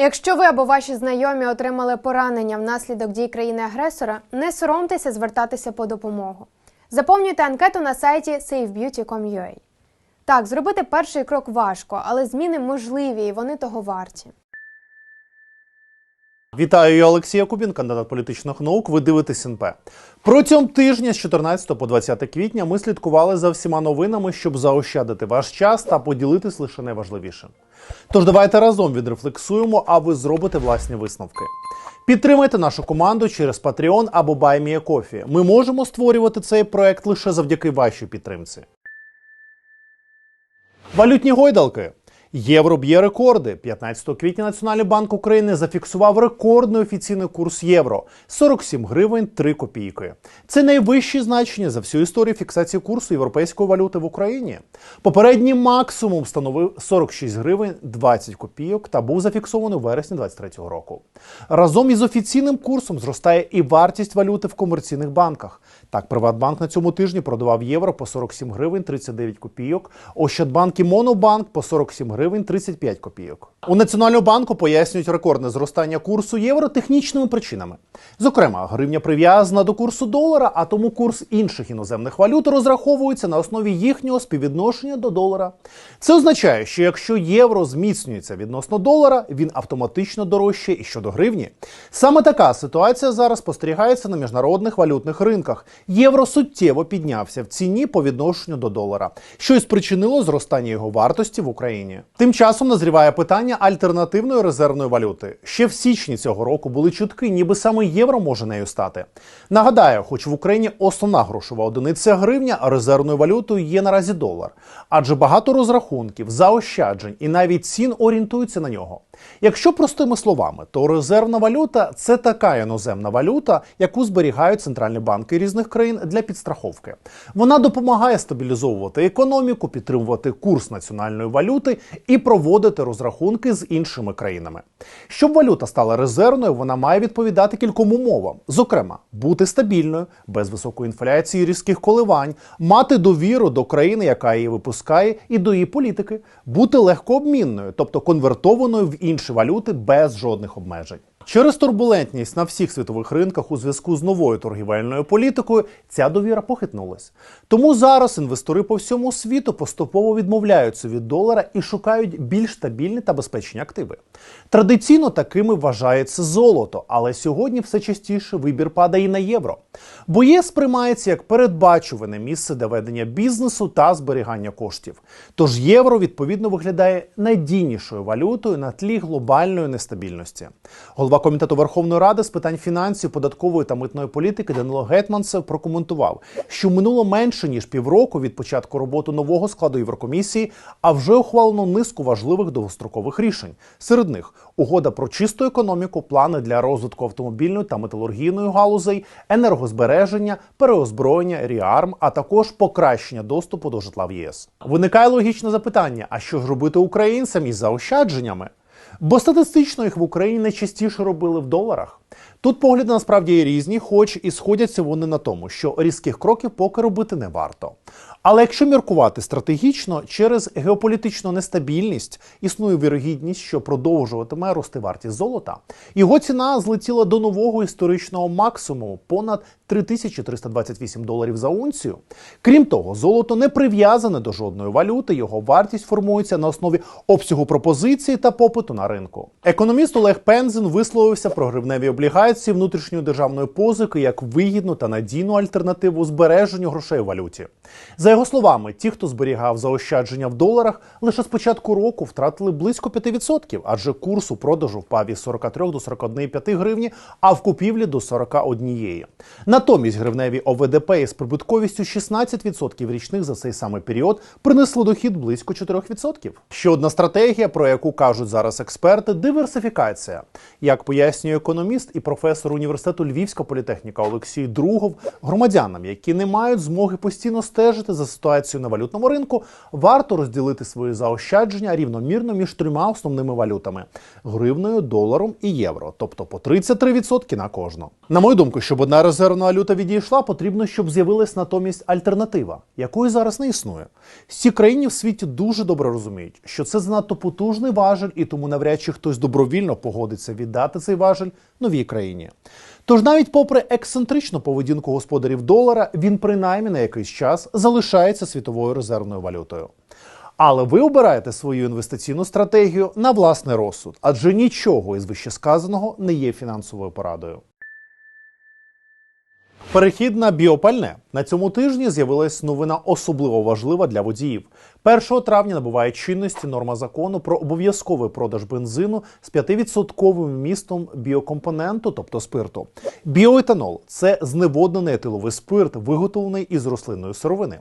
Якщо ви або ваші знайомі отримали поранення внаслідок дій країни-агресора, не соромтеся звертатися по допомогу. Заповнюйте анкету на сайті savebeauty.com.ua. Так, зробити перший крок важко, але зміни можливі і вони того варті. Вітаю, я Олексій Якубін, кандидат політичних наук. Ви дивитесь НП. Протягом тижня з 14 по 20 квітня ми слідкували за всіма новинами, щоб заощадити ваш час та поділитись лише найважливішим. Тож давайте разом відрефлексуємо, а ви зробите власні висновки. Підтримайте нашу команду через Patreon або BuyMeACoffee. Ми можемо створювати цей проект лише завдяки вашій підтримці. Валютні гойдалки. Євро б'є рекорди. 15 квітня Національний банк України зафіксував рекордний офіційний курс євро 47 гривень 3 копійки. Це найвищі значення за всю історію фіксації курсу європейської валюти в Україні. Попередній максимум становив 46 гривень 20 копійок та був зафіксований у вересні 2023 року. Разом із офіційним курсом зростає і вартість валюти в комерційних банках. Так, Приватбанк на цьому тижні продавав євро по 47 гривень 39 копійок, Ощадбанк і Монобанк по 47 гривень 35 копійок. У Національному банку пояснюють рекордне зростання курсу євро технічними причинами. Зокрема, гривня прив'язана до курсу долара, а тому курс інших іноземних валют розраховується на основі їхнього співвідношення до долара. Це означає, що якщо євро зміцнюється відносно долара, він автоматично дорожчає і щодо гривні. Саме така ситуація зараз спостерігається на міжнародних валютних ринках. Євро суттєво піднявся в ціні по відношенню до долара, що й спричинило зростання його вартості в Україні. Тим часом назріває питання альтернативної резервної валюти. Ще в січні цього року були чутки, ніби саме євро може нею стати. Нагадаю, хоч в Україні основна грошова одиниця гривня, резервною валютою є наразі долар. Адже багато розрахунків, заощаджень і навіть цін орієнтуються на нього. Якщо простими словами, то резервна валюта це така іноземна валюта, яку зберігають центральні банки різних країн для підстраховки. Вона допомагає стабілізовувати економіку, підтримувати курс національної валюти і проводити розрахунки з іншими країнами. Щоб валюта стала резервною, вона має відповідати кільком умовам, зокрема, бути стабільною, без високої інфляції різких коливань, мати довіру до країни, яка її випускає, і до її політики, бути легкообмінною, тобто конвертованою в інші валюти без жодних обмежень. Через турбулентність на всіх світових ринках у зв'язку з новою торгівельною політикою ця довіра похитнулась. Тому зараз інвестори по всьому світу поступово відмовляються від долара і шукають більш стабільні та безпечні активи. Традиційно такими вважається золото, але сьогодні все частіше вибір падає і на євро. Бо ЄС сприймається як передбачуване місце для ведення бізнесу та зберігання коштів. Тож євро відповідно виглядає надійнішою валютою на тлі глобальної нестабільності. Голова комітету Верховної Ради з питань фінансів, податкової та митної політики Данило Гетманцев прокоментував, що минуло менше ніж півроку від початку роботи нового складу Єврокомісії, а вже ухвалено низку важливих довгострокових рішень. Серед них угода про чисту економіку, плани для розвитку автомобільної та металургійної галузей, енергозбереження, переозброєння, ріарм, а також покращення доступу до житла в ЄС. Виникає логічне запитання: а що ж робити українцям із заощадженнями? Бо статистично їх в Україні найчастіше робили в доларах. Тут погляди насправді різні, хоч і сходяться вони на тому, що різких кроків поки робити не варто. Але якщо міркувати стратегічно, через геополітичну нестабільність існує вірогідність, що продовжуватиме рости вартість золота. Його ціна злетіла до нового історичного максимуму понад 3328 доларів за унцію. Крім того, золото не прив'язане до жодної валюти, його вартість формується на основі обсягу пропозиції та попиту на ринку. Економіст Олег Пензин висловився про гривневі облігації внутрішньої державної позики як вигідну та надійну альтернативу збереженню грошей у валюті. За його словами, ті, хто зберігав заощадження в доларах, лише з початку року втратили близько 5%, адже курс у продажу впав із 43 до 41,5 гривні, а в купівлі до 41. Натомість гривневі ОВДП із прибутковістю 16% річних за цей самий період принесли дохід близько 4%. Ще одна стратегія, про яку кажуть зараз експерти, диверсифікація. Як пояснює економіст, і професор університету Львівська політехніка Олексій Другов громадянам, які не мають змоги постійно стежити за ситуацією на валютному ринку, варто розділити свої заощадження рівномірно між трьома основними валютами гривною, доларом і євро, тобто по 33% на кожну. На мою думку, щоб одна резервна валюта відійшла, потрібно, щоб з'явилась натомість альтернатива, якої зараз не існує. Всі країни в світі дуже добре розуміють, що це занадто потужний важель, і тому навряд чи хтось добровільно погодиться віддати цей важель новій країні. Тож навіть попри ексцентричну поведінку господарів долара, він принаймні на якийсь час залишається світовою резервною валютою. Але ви обираєте свою інвестиційну стратегію на власний розсуд, адже нічого із вищесказаного не є фінансовою порадою. Перехід на біопальне на цьому тижні з'явилась новина особливо важлива для водіїв. 1 травня набуває чинності норма закону про обов'язковий продаж бензину з 5% вмістом біокомпоненту, тобто спирту. Біоетанол це зневоднений етиловий спирт, виготовлений із рослинної сировини.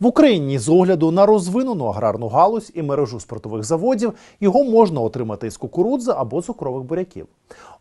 В Україні з огляду на розвинену аграрну галузь і мережу спиртових заводів його можна отримати із кукурудзи або цукрових буряків.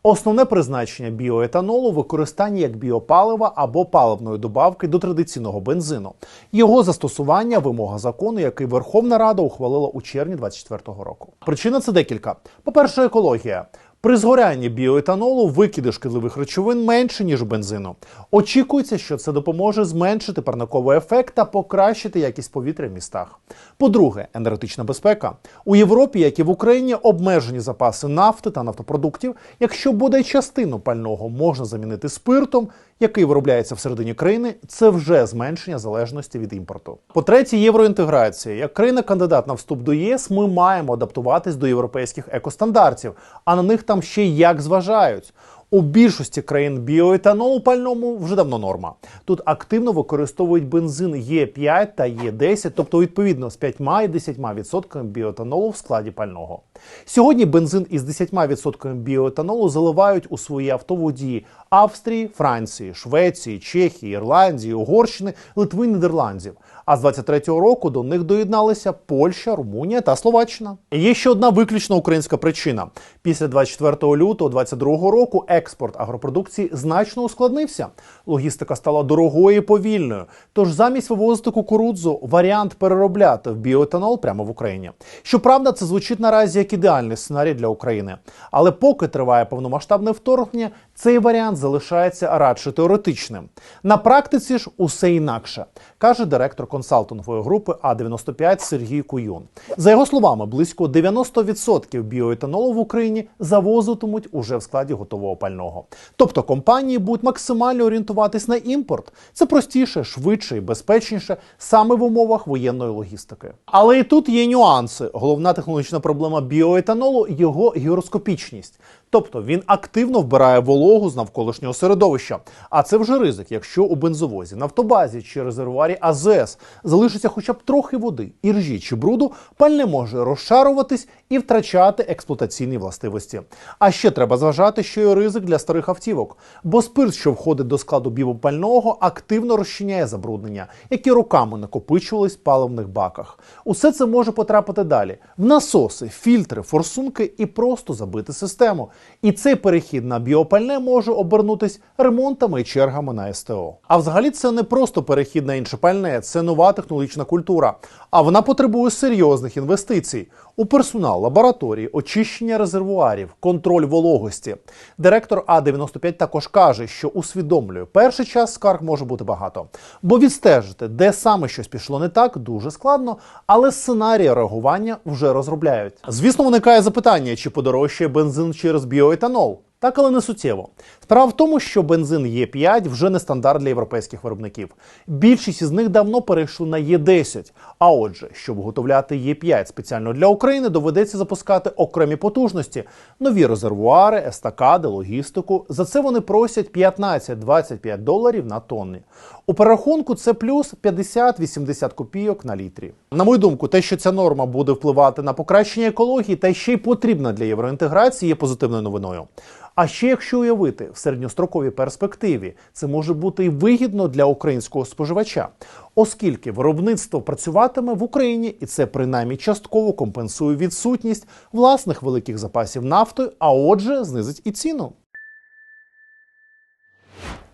Основне призначення біоетанолу використання як біопалива або паливної добавки до традиційного бензину. Його застосування вимога закону, який Верховна Рада ухвалила у червні 2024 року. Причина це декілька. По-перше, екологія. При згорянні біоетанолу викиди шкідливих речовин менше ніж бензину. Очікується, що це допоможе зменшити парниковий ефект та покращити якість повітря в містах. По-друге, енергетична безпека у Європі, як і в Україні, обмежені запаси нафти та нафтопродуктів. Якщо буде частину пального можна замінити спиртом, який виробляється всередині країни, це вже зменшення залежності від імпорту. По-третє, євроінтеграція. Як країна-кандидат на вступ до ЄС, ми маємо адаптуватись до європейських екостандартів, а на них там ще як зважають. У більшості країн біоетанол у пальному вже давно норма. Тут активно використовують бензин Е5 та Е10, тобто відповідно з 5 і 10% біоетанолу в складі пального. Сьогодні бензин із 10% біоетанолу заливають у свої автоводії Австрії, Франції, Швеції, Чехії, Ірландії, Угорщини, Литви, Нідерландів. А з 23-го року до них доєдналися Польща, Румунія та Словаччина. І Є ще одна виключно українська причина. Після 24 лютого 2022 року експорт агропродукції значно ускладнився. Логістика стала дорогою і повільною. Тож замість вивозити кукурудзу, варіант переробляти в біоетанол прямо в Україні. Щоправда, це звучить наразі як ідеальний сценарій для України. Але поки триває повномасштабне вторгнення, цей варіант залишається радше теоретичним. На практиці ж усе інакше, каже директор консалтингової групи А95 Сергій Куюн. За його словами, близько 90% біоетанолу в Україні завозитимуть уже в складі готового пального. Тобто компанії будуть максимально орієнтуватись на імпорт. Це простіше, швидше і безпечніше саме в умовах воєнної логістики. Але і тут є нюанси. Головна технологічна проблема біоетанолу його гіроскопічність. Тобто він активно вбирає вологу з навколишнього середовища. А це вже ризик, якщо у бензовозі, нафтобазі чи резервуарі АЗС залишиться хоча б трохи води, іржі чи бруду, пальне може розшаруватись і втрачати експлуатаційні властивості. А ще треба зважати, що є ризик для старих автівок, бо спирт, що входить до складу біопального, активно розчиняє забруднення, які роками накопичувались в паливних баках. Усе це може потрапити далі в насоси, фільтри, форсунки і просто забити систему. І цей перехід на біопальне може обернутись ремонтами і чергами на СТО. А взагалі це не просто перехід на інше пальне, це нова технологічна культура. А вона потребує серйозних інвестицій у персонал, лабораторії, очищення резервуарів, контроль вологості. Директор А95 також каже, що усвідомлює, перший час скарг може бути багато, бо відстежити, де саме щось пішло не так, дуже складно, але сценарії реагування вже розробляють. Звісно, виникає запитання, чи подорожчає бензин через біоетанол. Так, але не суттєво. Справа в тому, що бензин Е5 вже не стандарт для європейських виробників. Більшість із них давно перейшли на Е10. А отже, щоб виготовляти Е5 спеціально для України, доведеться запускати окремі потужності, нові резервуари, естакади, логістику. За це вони просять 15-25 доларів на тонни. У перерахунку це плюс 50-80 копійок на літрі. На мою думку, те, що ця норма буде впливати на покращення екології, та ще й потрібна для євроінтеграції, є позитивною новиною. А ще якщо уявити в середньостроковій перспективі, це може бути і вигідно для українського споживача, оскільки виробництво працюватиме в Україні, і це принаймні частково компенсує відсутність власних великих запасів нафти, а отже, знизить і ціну.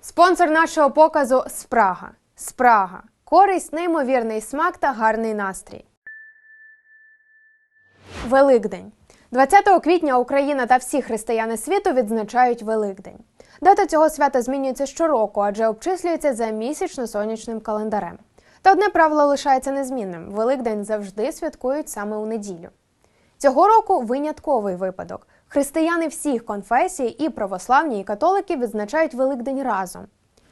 Спонсор нашого показу Спрага. Спрага. Користь, неймовірний смак та гарний настрій. Великдень. 20 квітня Україна та всі християни світу відзначають Великдень. Дата цього свята змінюється щороку, адже обчислюється за місячно-сонячним календарем. Та одне правило лишається незмінним: Великдень завжди святкують саме у неділю. Цього року винятковий випадок. Християни всіх конфесій, і православні, і католики відзначають Великдень разом.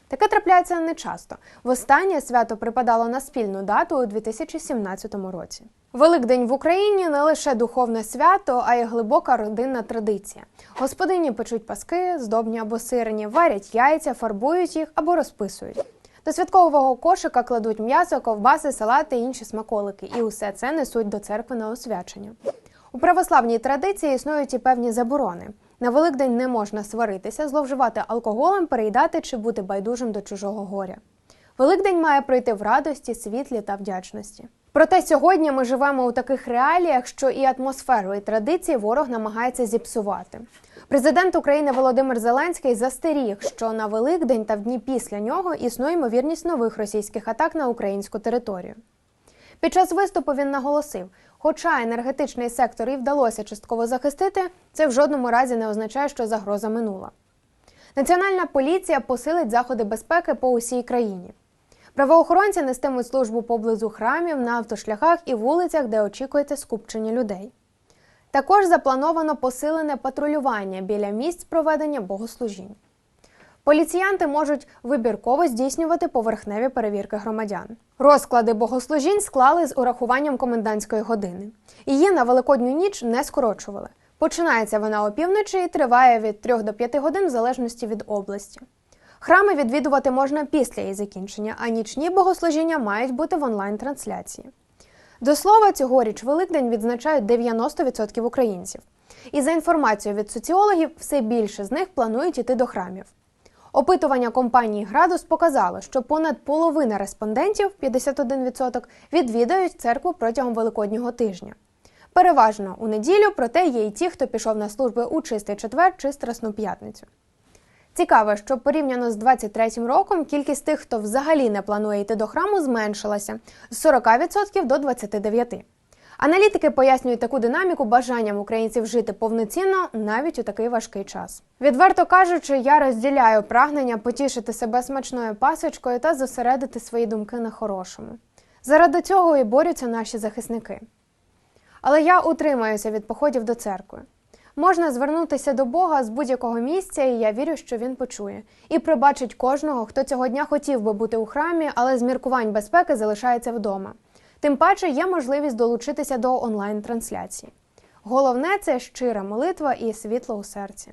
Таке трапляється нечасто. Востаннє свято припадало на спільну дату у 2017 році. Великдень в Україні не лише духовне свято, а й глибока родинна традиція. Господині печуть паски, здобні або сирені, варять яйця, фарбують їх або розписують. До святкового кошика кладуть м'ясо, ковбаси, салати і інші смаколики, і усе це несуть до церкви на освячення. У православній традиції існують і певні заборони. На Великдень не можна сваритися, зловживати алкоголем, переїдати чи бути байдужим до чужого горя. Великдень має пройти в радості, світлі та вдячності. Проте сьогодні ми живемо у таких реаліях, що і атмосферу, і традиції ворог намагається зіпсувати. Президент України Володимир Зеленський застеріг, що на Великдень та в дні після нього існує ймовірність нових російських атак на українську територію. Під час виступу він наголосив: хоча енергетичний сектор і вдалося частково захистити, це в жодному разі не означає, що загроза минула. Національна поліція посилить заходи безпеки по усій країні. Правоохоронці нестимуть службу поблизу храмів на автошляхах і вулицях, де очікується скупчення людей. Також заплановано посилене патрулювання біля місць проведення богослужінь. Поліціянти можуть вибірково здійснювати поверхневі перевірки громадян. Розклади богослужінь склали з урахуванням комендантської години. Її на великодню ніч не скорочували. Починається вона опівночі і триває від 3 до 5 годин в залежності від області. Храми відвідувати можна після її закінчення, а нічні богослужіння мають бути в онлайн-трансляції. До слова, цьогоріч Великдень відзначають 90% українців. І за інформацією від соціологів, все більше з них планують іти до храмів. Опитування компанії Градус показало, що понад половина респондентів 51% відвідають церкву протягом великоднього тижня. Переважно у неділю, проте є й ті, хто пішов на служби у чистий четвер чи страсну п'ятницю. Цікаво, що порівняно з 23-м роком кількість тих, хто взагалі не планує йти до храму, зменшилася з 40% до 29%. Аналітики пояснюють таку динаміку бажанням українців жити повноцінно навіть у такий важкий час. Відверто кажучи, я розділяю прагнення потішити себе смачною пасочкою та зосередити свої думки на хорошому. Заради цього і борються наші захисники. Але я утримаюся від походів до церкви. Можна звернутися до Бога з будь-якого місця, і я вірю, що він почує, і пробачить кожного, хто цього дня хотів би бути у храмі, але з міркувань безпеки залишається вдома. Тим паче є можливість долучитися до онлайн-трансляції. Головне це щира молитва і світло у серці.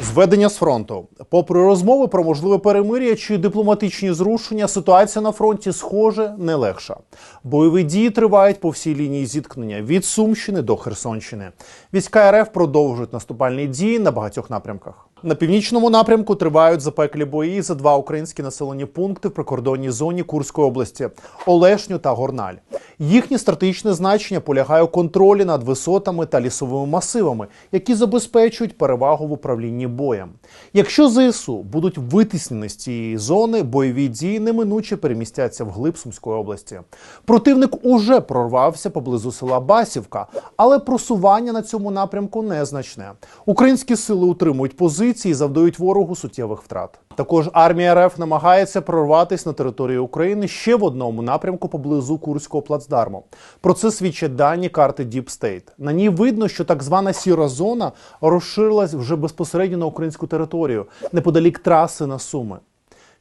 Зведення з фронту. Попри розмови про можливе перемир'я чи дипломатичні зрушення, ситуація на фронті, схоже, не легша. Бойові дії тривають по всій лінії зіткнення від Сумщини до Херсонщини. Війська РФ продовжують наступальні дії на багатьох напрямках. На північному напрямку тривають запеклі бої за два українські населені пункти в прикордонній зоні Курської області Олешню та Горналь. Їхнє стратегічне значення полягає у контролі над висотами та лісовими масивами, які забезпечують перевагу в управлінні боєм. Якщо ЗСУ будуть витіснені з цієї зони, бойові дії неминуче перемістяться в глиб Сумської області. Противник уже прорвався поблизу села Басівка, але просування на цьому напрямку незначне. Українські сили утримують позиції і завдають ворогу суттєвих втрат. Також армія РФ намагається прорватися на територію України ще в одному напрямку поблизу Курського плацдарму. Про це свідчать дані карти Deep State. На ній видно, що так звана сіра зона розширилась вже безпосередньо на українську територію, неподалік траси на Суми.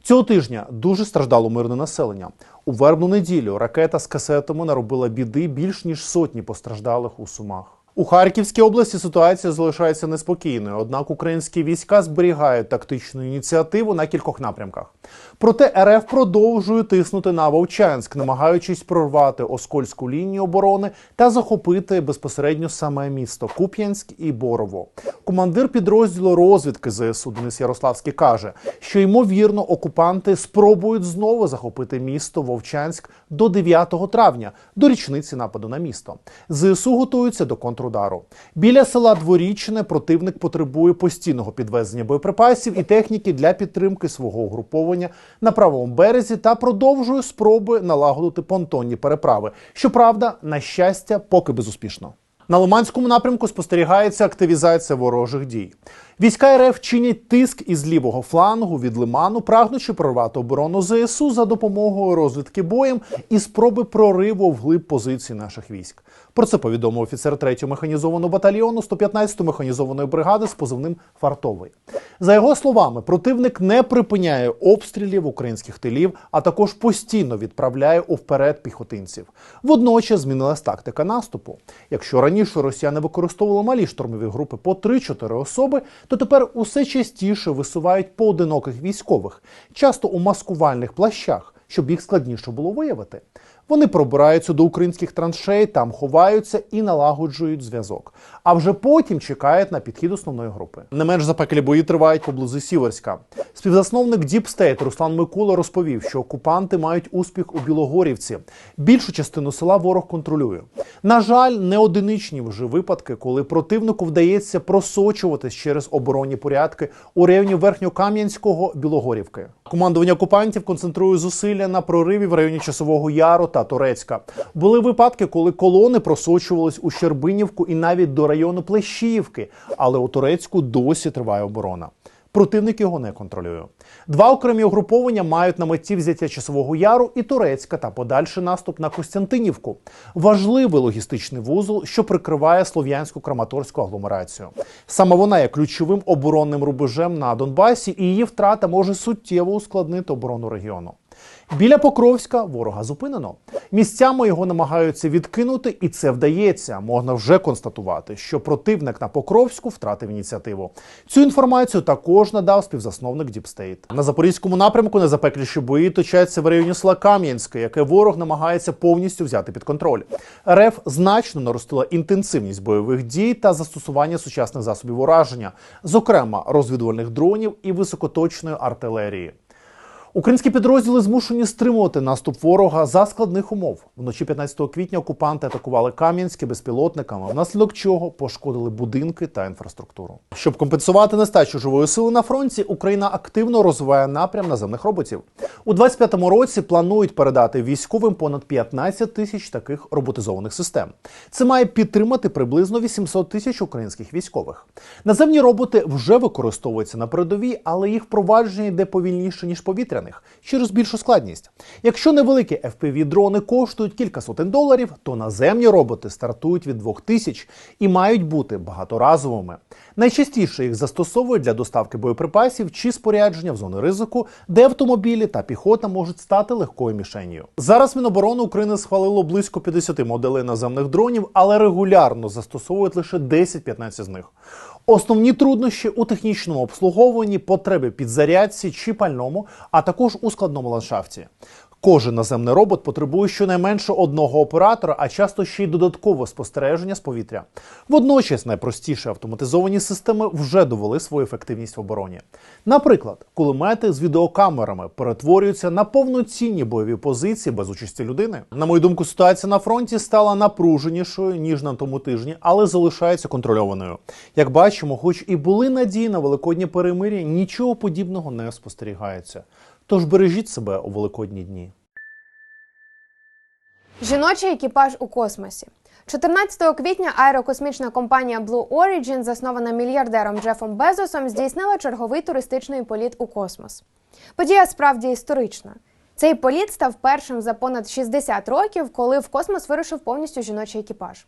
Цього тижня дуже страждало мирне населення. У вербну неділю ракета з касетами наробила біди більш ніж сотні постраждалих у Сумах. У Харківській області ситуація залишається неспокійною, однак українські війська зберігають тактичну ініціативу на кількох напрямках. Проте РФ продовжує тиснути на Вовчанськ, намагаючись прорвати оскольську лінію оборони та захопити безпосередньо саме місто Куп'янськ і Борово. Командир підрозділу розвідки ЗСУ Денис Ярославський каже, що ймовірно окупанти спробують знову захопити місто Вовчанськ до 9 травня, до річниці нападу на місто. ЗСУ готуються до контрнаступу контрудару. Біля села Дворічне противник потребує постійного підвезення боєприпасів і техніки для підтримки свого угруповання на правому березі та продовжує спроби налагодити понтонні переправи. Щоправда, на щастя, поки безуспішно. На Лиманському напрямку спостерігається активізація ворожих дій. Війська РФ чинять тиск із лівого флангу від Лиману, прагнучи прорвати оборону ЗСУ за допомогою розвідки боєм і спроби прориву вглиб позицій наших військ. Про це повідомив офіцер 3-го механізованого батальйону 115-ї механізованої бригади з позивним Фартовий. За його словами, противник не припиняє обстрілів українських тилів, а також постійно відправляє уперед піхотинців. Водночас змінилась тактика наступу. Якщо раніше росіяни використовували малі штурмові групи по 3-4 особи, то тепер усе частіше висувають поодиноких військових, часто у маскувальних плащах, щоб їх складніше було виявити. Вони пробираються до українських траншей, там ховаються і налагоджують зв'язок. А вже потім чекають на підхід основної групи. Не менш запеклі бої тривають поблизу Сіверська. Співзасновник State Руслан Микула розповів, що окупанти мають успіх у Білогорівці. Більшу частину села ворог контролює. На жаль, не одиничні вже випадки, коли противнику вдається просочуватись через оборонні порядки у районі Верхньокам'янського Білогорівки. Командування окупантів концентрує зусилля на прориві в районі Часового Яру та Турецька. Були випадки, коли колони просочувались у Щербинівку і навіть до району Плещіївки, але у Турецьку досі триває оборона. Противник його не контролює. Два окремі угруповання мають на меті взяття часового яру і Турецька та подальший наступ на Костянтинівку. Важливий логістичний вузол, що прикриває слов'янську краматорську агломерацію. Саме вона є ключовим оборонним рубежем на Донбасі, і її втрата може суттєво ускладнити оборону регіону. Біля Покровська ворога зупинено. Місцями його намагаються відкинути, і це вдається. Можна вже констатувати, що противник на Покровську втратив ініціативу. Цю інформацію також надав співзасновник Діпстейт. На запорізькому напрямку найзапекліші бої точаться в районі села Кам'янське, яке ворог намагається повністю взяти під контроль. РФ значно наростила інтенсивність бойових дій та застосування сучасних засобів ураження, зокрема розвідувальних дронів і високоточної артилерії. Українські підрозділи змушені стримувати наступ ворога за складних умов. Вночі 15 квітня окупанти атакували Кам'янське безпілотниками, внаслідок чого пошкодили будинки та інфраструктуру. Щоб компенсувати нестачу живої сили на фронті, Україна активно розвиває напрям наземних роботів. У 25-му році планують передати військовим понад 15 тисяч таких роботизованих систем. Це має підтримати приблизно 800 тисяч українських військових. Наземні роботи вже використовуються на передовій, але їх впровадження йде повільніше ніж повітряне через більшу складність. Якщо невеликі fpv дрони коштують кілька сотень доларів, то наземні роботи стартують від 2000 і мають бути багаторазовими. Найчастіше їх застосовують для доставки боєприпасів чи спорядження в зони ризику, де автомобілі та піхота можуть стати легкою мішенью. Зараз Міноборони України схвалило близько 50 моделей наземних дронів, але регулярно застосовують лише 10-15 з них. Основні труднощі у технічному обслуговуванні, потреби підзарядці чи пальному, а також у складному ландшафті. Кожен наземний робот потребує щонайменше одного оператора, а часто ще й додаткове спостереження з повітря. Водночас найпростіші автоматизовані системи вже довели свою ефективність в обороні. Наприклад, кулемети з відеокамерами перетворюються на повноцінні бойові позиції без участі людини. На мою думку, ситуація на фронті стала напруженішою ніж на тому тижні, але залишається контрольованою. Як бачимо, хоч і були надії на великоднє перемир'я, нічого подібного не спостерігається. Тож бережіть себе у великодні дні. Жіночий екіпаж у космосі. 14 квітня аерокосмічна компанія Blue Origin, заснована мільярдером Джефом Безосом, здійснила черговий туристичний політ у космос. Подія справді історична. Цей політ став першим за понад 60 років, коли в космос вирушив повністю жіночий екіпаж.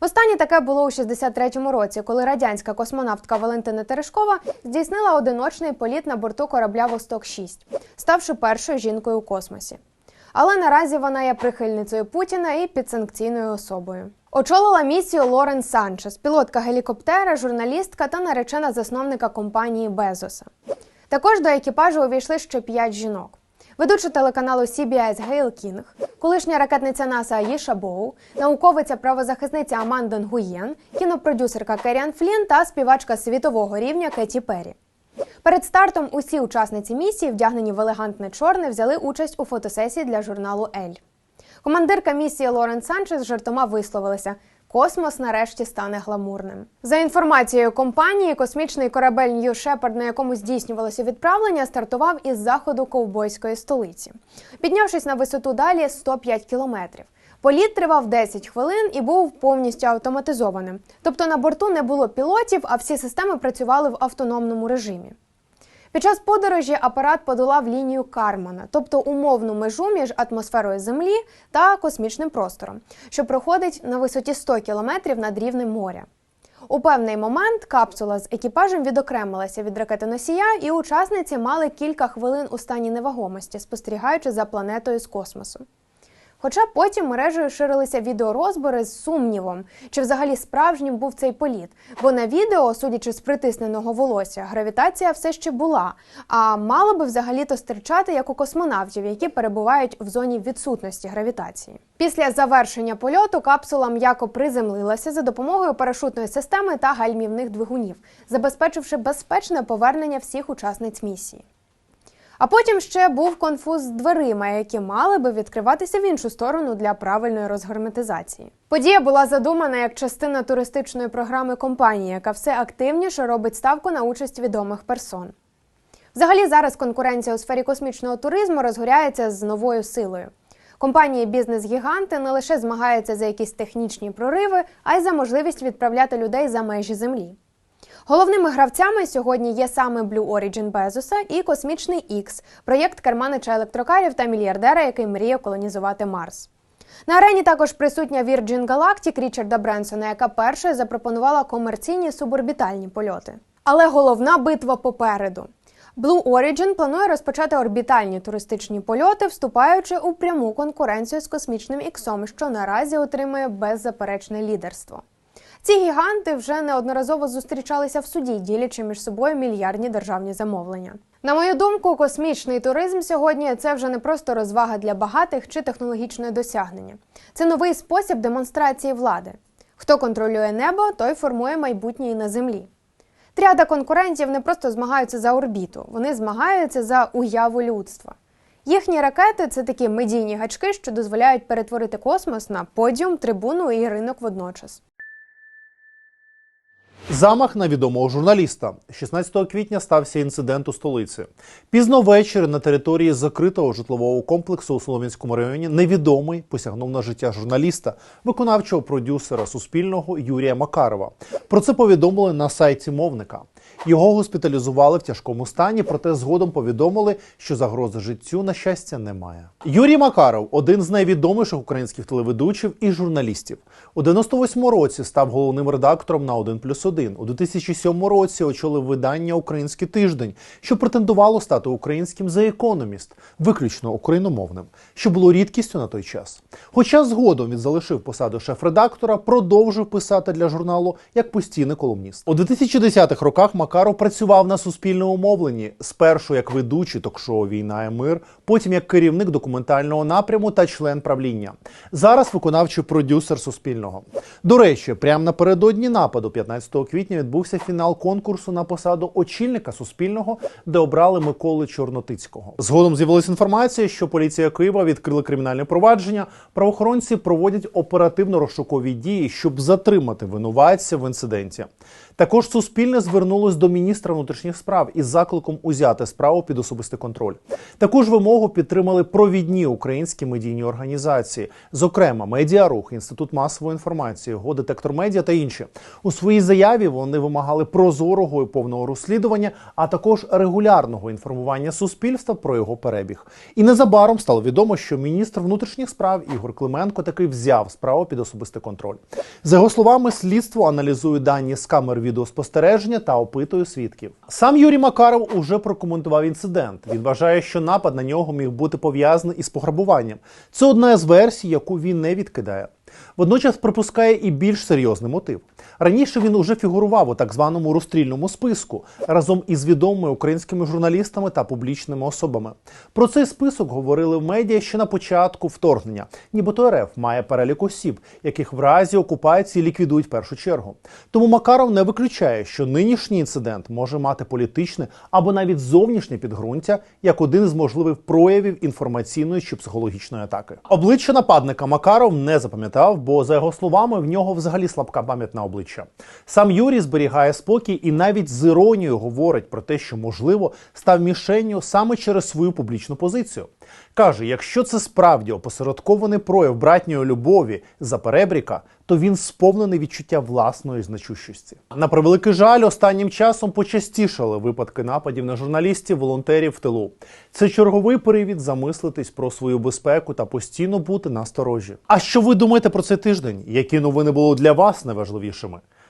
Востаннє таке було у 63-му році, коли радянська космонавтка Валентина Терешкова здійснила одиночний політ на борту корабля Восток 6 ставши першою жінкою у космосі. Але наразі вона є прихильницею Путіна і підсанкційною особою. Очолила місію Лорен Санчес, пілотка гелікоптера, журналістка та наречена засновника компанії Безоса. Також до екіпажу увійшли ще п'ять жінок. Ведуча телеканалу CBS Гейл Кінг, колишня ракетниця НАСА Аїша Боу, науковиця правозахисниця Аманда Нгуєн, кінопродюсерка Керіан Флін та співачка світового рівня Кеті Перрі. Перед стартом усі учасниці місії, вдягнені в елегантне чорне, взяли участь у фотосесії для журналу Ель. Командирка місії Лорен Санчес жартома висловилася: Космос нарешті стане гламурним. За інформацією компанії, космічний корабель New Shepard, на якому здійснювалося відправлення, стартував із заходу ковбойської столиці, піднявшись на висоту далі 105 кілометрів. Політ тривав 10 хвилин і був повністю автоматизованим. Тобто на борту не було пілотів, а всі системи працювали в автономному режимі. Під час подорожі апарат подолав лінію Кармана, тобто умовну межу між атмосферою Землі та космічним простором, що проходить на висоті 100 кілометрів над рівнем моря. У певний момент капсула з екіпажем відокремилася від ракетоносія, і учасниці мали кілька хвилин у стані невагомості, спостерігаючи за планетою з космосу. Хоча потім мережею ширилися відеорозбори з сумнівом, чи взагалі справжнім був цей політ. Бо на відео, судячи з притисненого волосся, гравітація все ще була, а мало би взагалі-то стирчати як у космонавтів, які перебувають в зоні відсутності гравітації. Після завершення польоту капсула м'яко приземлилася за допомогою парашутної системи та гальмівних двигунів, забезпечивши безпечне повернення всіх учасниць місії. А потім ще був конфуз з дверима, які мали би відкриватися в іншу сторону для правильної розгерметизації. Подія була задумана як частина туристичної програми компанії, яка все активніше робить ставку на участь відомих персон. Взагалі зараз конкуренція у сфері космічного туризму розгоряється з новою силою. Компанії бізнес-гіганти не лише змагаються за якісь технічні прориви, а й за можливість відправляти людей за межі землі. Головними гравцями сьогодні є саме Blue Origin Безоса і Космічний X – проєкт керманича електрокарів та мільярдера, який мріє колонізувати Марс. На арені також присутня Virgin Galactic Річарда Бренсона, яка перша запропонувала комерційні суборбітальні польоти. Але головна битва попереду. Blue Origin планує розпочати орбітальні туристичні польоти, вступаючи у пряму конкуренцію з космічним іксом, що наразі отримує беззаперечне лідерство. Ці гіганти вже неодноразово зустрічалися в суді, ділячи між собою мільярдні державні замовлення. На мою думку, космічний туризм сьогодні це вже не просто розвага для багатих чи технологічне досягнення. Це новий спосіб демонстрації влади. Хто контролює небо, той формує майбутнє і на землі. Тріада конкурентів не просто змагаються за орбіту, вони змагаються за уяву людства. Їхні ракети це такі медійні гачки, що дозволяють перетворити космос на подіум, трибуну і ринок водночас. Замах на відомого журналіста. 16 квітня стався інцидент у столиці. Пізно ввечері на території закритого житлового комплексу у Солом'янському районі невідомий посягнув на життя журналіста, виконавчого продюсера Суспільного Юрія Макарова. Про це повідомили на сайті мовника. Його госпіталізували в тяжкому стані, проте згодом повідомили, що загрози життю, на щастя, немає. Юрій Макаров один з найвідоміших українських телеведучих і журналістів. У 98-му році став головним редактором на 1 плюс 1. У 2007 році очолив видання Український тиждень, що претендувало стати українським The Economist, виключно україномовним, що було рідкістю на той час. Хоча згодом він залишив посаду шеф-редактора, продовжив писати для журналу як постійний колумніст. У 2010-х роках Макаров працював на суспільному мовленні спершу як ведучий ток-шоу Війна і мир, потім як керівник документального напряму та член правління. Зараз виконавчий продюсер Суспільного. До речі, прямо напередодні нападу, 15 квітня, відбувся фінал конкурсу на посаду очільника Суспільного, де обрали Миколи Чорнотицького. Згодом з'явилася інформація, що поліція Києва відкрила кримінальне провадження. Правоохоронці проводять оперативно-розшукові дії, щоб затримати винуватця в інциденті. Також суспільне звернулось до міністра внутрішніх справ із закликом узяти справу під особистий контроль. Таку ж вимогу підтримали провідні українські медійні організації, зокрема Медіарух, Інститут масової інформації, Годетектор Медіа та інші. У своїй заяві вони вимагали прозорого і повного розслідування, а також регулярного інформування суспільства про його перебіг. І незабаром стало відомо, що міністр внутрішніх справ Ігор Клименко таки взяв справу під особистий контроль. За його словами, слідство аналізує дані з камер відеоспостереження та опитує свідків. Сам Юрій Макаров уже прокоментував інцидент. Він вважає, що напад на нього міг бути пов'язаний із пограбуванням. Це одна з версій, яку він не відкидає. Водночас припускає і більш серйозний мотив. Раніше він уже фігурував у так званому розстрільному списку разом із відомими українськими журналістами та публічними особами. Про цей список говорили в медіа ще на початку вторгнення. Нібито РФ має перелік осіб, яких в разі окупації ліквідують в першу чергу. Тому Макаров не виключає, що нинішній інцидент може мати політичне або навіть зовнішнє підґрунтя як один з можливих проявів інформаційної чи психологічної атаки. Обличчя нападника Макаров не запам'ятав, бо за його словами в нього взагалі слабка пам'ять на обличчя. Сам Юрій зберігає спокій і навіть з іронією говорить про те, що можливо став мішенню саме через свою публічну позицію. Каже, якщо це справді опосередкований прояв братньої любові за перебріка, то він сповнений відчуття власної значущості. На превеликий жаль, останнім часом почастішали випадки нападів на журналістів, волонтерів в тилу. Це черговий привід замислитись про свою безпеку та постійно бути насторожі. А що ви думаєте про цей тиждень? Які новини були для вас найважливішими?